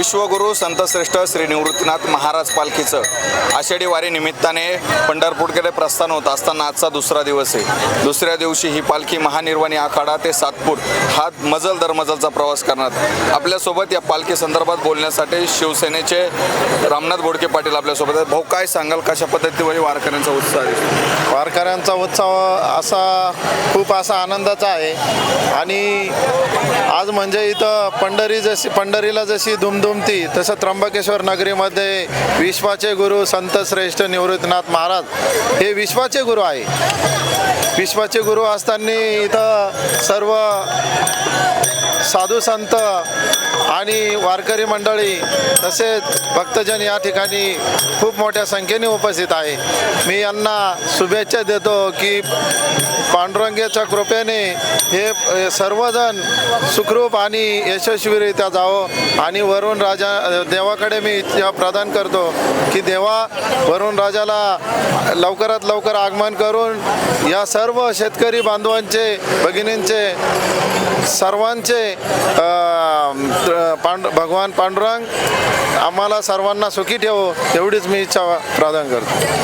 विश्वगुरू संतश्रेष्ठ श्री निवृत्तीनाथ महाराज पालखीचं आषाढी वारी निमित्ताने पंढरपूरकडे प्रस्थान होत असताना आजचा दुसरा दिवस आहे. दुसऱ्या दिवशी ही पालखी महानिर्वाणी आखाडा ते सातपूर हा मजल दर मजलचा प्रवास करणार. आपल्यासोबत या पालखी संदर्भात बोलण्यासाठी शिवसेनेचे रामनाथ बोडके पाटील आपल्यासोबत आहेत. भाऊ काय सांगाल? कशा पद्धतीवर वारकऱ्यांचा उत्साह आहे वारकऱ्यांचा उत्सव असा खूप असा आनंदाचा आहे. आणि आज म्हणजे इथं पंढरी जशी पंढरीला जशी दुमदुमती तसं त्र्यंबकेश्वर नगरीमध्ये विश्वाचे गुरु संत श्रेष्ठ निवृत्तीनाथ महाराज हे विश्वाचे गुरु आहे. विश्वाचे गुरु असताना इथं सर्व साधू संत आणि वारकरी मंडळी तसेच भक्तजन या ठिकाणी खूप मोठ्या संख्येने उपस्थित आहे. मी यांना शुभेच्छा देतो की पांडुरंगेच्या कृपेने हे सर्वजण सुखरूप आणि यशस्वीरित्या जावं आणि वरुण राजा देवाकडे मी इच्छा प्रदान करतो की देवा वरुण राजाला लवकरात लवकर आगमन करून या सर्व शेतकरी बांधवांचे भगिनींचे सर्वांचे पांड भगवान पांडुरंग आम्हाला सर्वांना सुखी ठेवो एवढीच मी इच्छा प्रदान करतो.